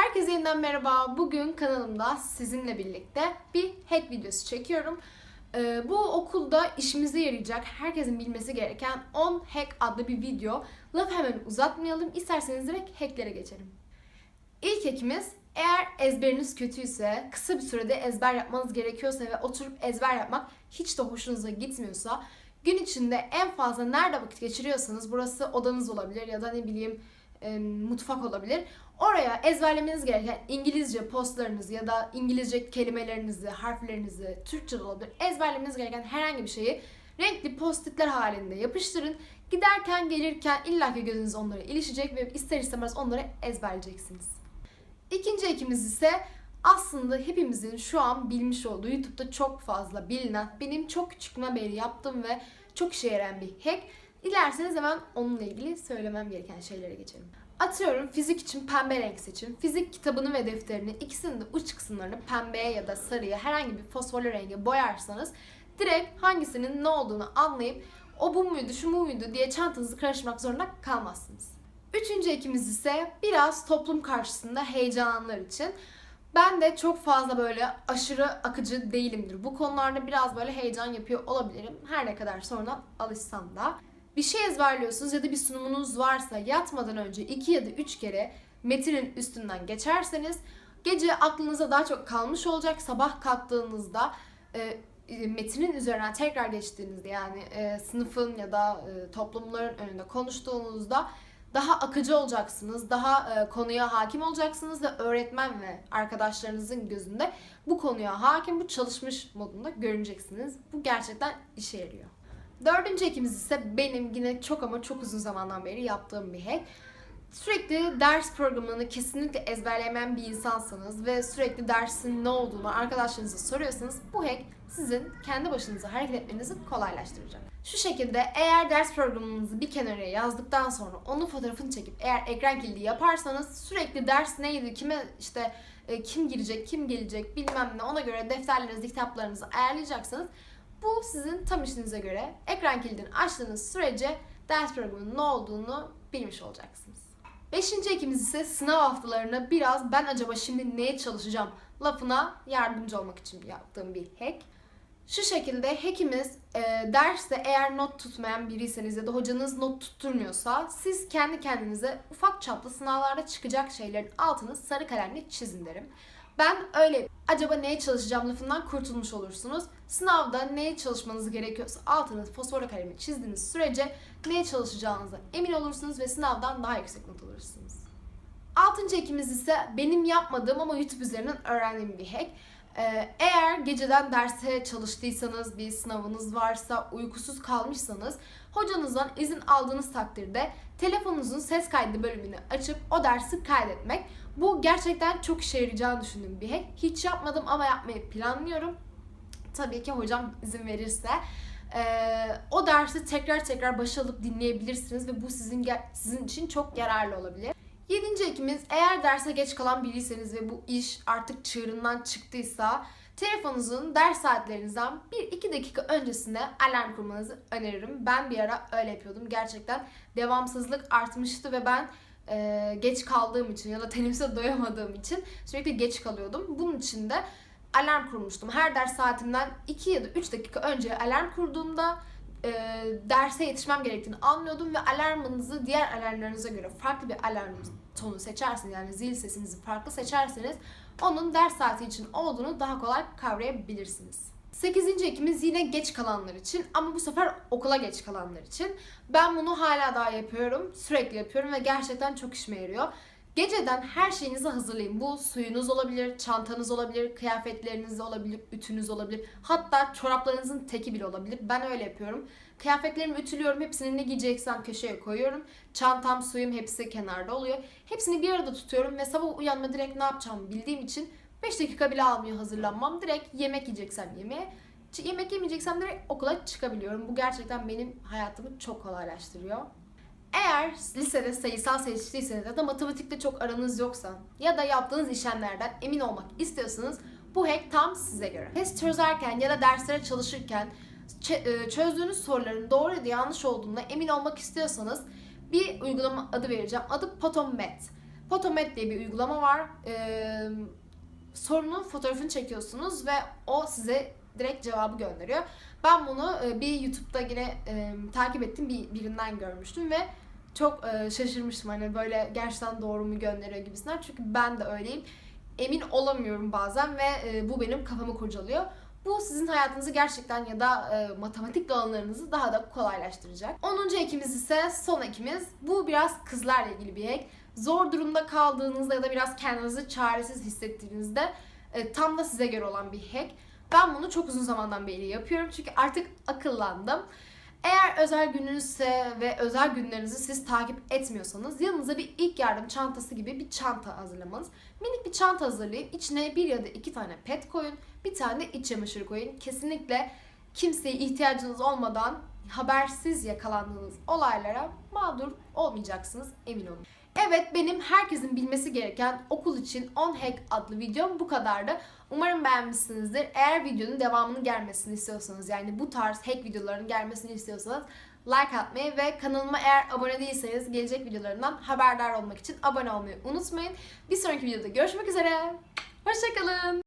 Herkese yeniden merhaba. Bugün kanalımda sizinle birlikte bir hack videosu çekiyorum. Ee, bu okulda işimize yarayacak, herkesin bilmesi gereken 10 hack adlı bir video. Laf hemen uzatmayalım. İsterseniz direkt hacklere geçelim. İlk hackimiz eğer ezberiniz kötüyse, kısa bir sürede ezber yapmanız gerekiyorsa ve oturup ezber yapmak hiç de hoşunuza gitmiyorsa gün içinde en fazla nerede vakit geçiriyorsanız burası odanız olabilir ya da ne bileyim e, mutfak olabilir. Oraya ezberlemeniz gereken İngilizce postlarınızı ya da İngilizce kelimelerinizi, harflerinizi, Türkçe de olabilir. Ezberlemeniz gereken herhangi bir şeyi renkli postitler halinde yapıştırın. Giderken gelirken illaki gözünüz onlara ilişecek ve ister istemez onları ezberleyeceksiniz. İkinci ekimiz ise aslında hepimizin şu an bilmiş olduğu YouTube'da çok fazla bilinen, benim çok küçüklüğümden beri yaptığım ve çok işe yarayan bir hack. Dilerseniz hemen onunla ilgili söylemem gereken şeylere geçelim. Atıyorum fizik için pembe renk seçin. Fizik kitabını ve defterini ikisinin de uç kısımlarını pembeye ya da sarıya herhangi bir fosforlu renge boyarsanız direkt hangisinin ne olduğunu anlayıp o bu muydu şu mu muydu diye çantanızı karıştırmak zorunda kalmazsınız. Üçüncü ekimiz ise biraz toplum karşısında heyecanlar için. Ben de çok fazla böyle aşırı akıcı değilimdir. Bu konularda biraz böyle heyecan yapıyor olabilirim. Her ne kadar sonradan alışsam da. Bir şey ezberliyorsunuz ya da bir sunumunuz varsa yatmadan önce 2 ya da 3 kere metinin üstünden geçerseniz gece aklınıza daha çok kalmış olacak. Sabah kalktığınızda e, metinin üzerinden tekrar geçtiğinizde yani e, sınıfın ya da e, toplumların önünde konuştuğunuzda daha akıcı olacaksınız, daha e, konuya hakim olacaksınız ve öğretmen ve arkadaşlarınızın gözünde bu konuya hakim, bu çalışmış modunda görüneceksiniz. Bu gerçekten işe yarıyor. Dördüncü ekimiz ise benim yine çok ama çok uzun zamandan beri yaptığım bir hack. Sürekli ders programını kesinlikle ezberlemeyen bir insansanız ve sürekli dersin ne olduğunu arkadaşlarınıza soruyorsanız bu hack sizin kendi başınıza hareket etmenizi kolaylaştıracak. Şu şekilde eğer ders programınızı bir kenara yazdıktan sonra onun fotoğrafını çekip eğer ekran kilidi yaparsanız sürekli ders neydi, kime işte e, kim girecek, kim gelecek bilmem ne ona göre defterlerinizi, kitaplarınızı ayarlayacaksınız. Bu sizin tam işinize göre ekran kilidini açtığınız sürece ders programının ne olduğunu bilmiş olacaksınız. Beşinci ekimiz ise sınav haftalarını biraz ben acaba şimdi neye çalışacağım lafına yardımcı olmak için yaptığım bir hack. Şu şekilde hackimiz e, derste eğer not tutmayan biriyseniz ya da hocanız not tutturmuyorsa siz kendi kendinize ufak çaplı sınavlarda çıkacak şeylerin altını sarı kalemle çizin derim. Ben öyle acaba neye çalışacağım lafından kurtulmuş olursunuz. Sınavda neye çalışmanız gerekiyorsa altını fosforlu kalemle çizdiğiniz sürece neye çalışacağınıza emin olursunuz ve sınavdan daha yüksek not alırsınız. Altıncı ekimiz ise benim yapmadığım ama YouTube üzerinden öğrendiğim bir hack. Ee, Eğer geceden derse çalıştıysanız, bir sınavınız varsa, uykusuz kalmışsanız hocanızdan izin aldığınız takdirde telefonunuzun ses kaydı bölümünü açıp o dersi kaydetmek. Bu gerçekten çok işe yarayacağını düşündüğüm bir hack. Hiç yapmadım ama yapmayı planlıyorum. Tabii ki hocam izin verirse. Ee, o dersi tekrar tekrar başa alıp dinleyebilirsiniz ve bu sizin sizin için çok yararlı olabilir. Yedinci ekimiz eğer derse geç kalan biriyseniz ve bu iş artık çığırından çıktıysa telefonunuzun ders saatlerinizden 1-2 dakika öncesinde alarm kurmanızı öneririm. Ben bir ara öyle yapıyordum. Gerçekten devamsızlık artmıştı ve ben e, geç kaldığım için ya da teneffüse doyamadığım için sürekli geç kalıyordum. Bunun için de alarm kurmuştum. Her ders saatimden 2 ya da 3 dakika önce alarm kurduğumda e, derse yetişmem gerektiğini anlıyordum ve alarmınızı diğer alarmlarınıza göre farklı bir alarm tonu seçerseniz yani zil sesinizi farklı seçerseniz onun ders saati için olduğunu daha kolay kavrayabilirsiniz. 8. ekimiz yine geç kalanlar için ama bu sefer okula geç kalanlar için. Ben bunu hala daha yapıyorum. Sürekli yapıyorum ve gerçekten çok işime yarıyor. Geceden her şeyinizi hazırlayın. Bu suyunuz olabilir, çantanız olabilir, kıyafetleriniz olabilir, ütünüz olabilir. Hatta çoraplarınızın teki bile olabilir. Ben öyle yapıyorum. Kıyafetlerimi ütülüyorum. Hepsini ne giyeceksem köşeye koyuyorum. Çantam, suyum hepsi kenarda oluyor. Hepsini bir arada tutuyorum ve sabah uyanma direkt ne yapacağımı bildiğim için 5 dakika bile almıyor hazırlanmam. Direkt yemek yiyeceksem yemeğe, yemek yemeyeceksem direkt okula çıkabiliyorum. Bu gerçekten benim hayatımı çok kolaylaştırıyor. Eğer lisede sayısal seçtiyseniz ya da matematikte çok aranız yoksa ya da yaptığınız işlemlerden emin olmak istiyorsanız bu hack tam size göre. Test çözerken ya da derslere çalışırken çözdüğünüz soruların doğru ya da yanlış olduğuna emin olmak istiyorsanız bir uygulama adı vereceğim. Adı PhotoMath. Photomet diye bir uygulama var. Ee, sorunun fotoğrafını çekiyorsunuz ve o size direkt cevabı gönderiyor. Ben bunu e, bir YouTube'da yine e, takip ettiğim bir birinden görmüştüm ve çok e, şaşırmıştım hani böyle gerçekten doğru mu gönderiyor gibisinden. Çünkü ben de öyleyim. Emin olamıyorum bazen ve e, bu benim kafamı kurcalıyor. Bu sizin hayatınızı gerçekten ya da e, matematik alanlarınızı daha da kolaylaştıracak. 10. ekimiz ise son ekimiz. Bu biraz kızlarla ilgili bir ek. Zor durumda kaldığınızda ya da biraz kendinizi çaresiz hissettiğinizde e, tam da size göre olan bir hack. Ben bunu çok uzun zamandan beri yapıyorum çünkü artık akıllandım. Eğer özel gününüzse ve özel günlerinizi siz takip etmiyorsanız yanınıza bir ilk yardım çantası gibi bir çanta hazırlamanız. Minik bir çanta hazırlayın. İçine bir ya da iki tane pet koyun. Bir tane iç çamaşırı koyun. Kesinlikle kimseye ihtiyacınız olmadan habersiz yakalandığınız olaylara mağdur olmayacaksınız emin olun. Evet benim herkesin bilmesi gereken okul için 10 hack adlı videom bu kadardı. Umarım beğenmişsinizdir. Eğer videonun devamının gelmesini istiyorsanız yani bu tarz hack videoların gelmesini istiyorsanız like atmayı ve kanalıma eğer abone değilseniz gelecek videolarımdan haberdar olmak için abone olmayı unutmayın. Bir sonraki videoda görüşmek üzere. Hoşçakalın.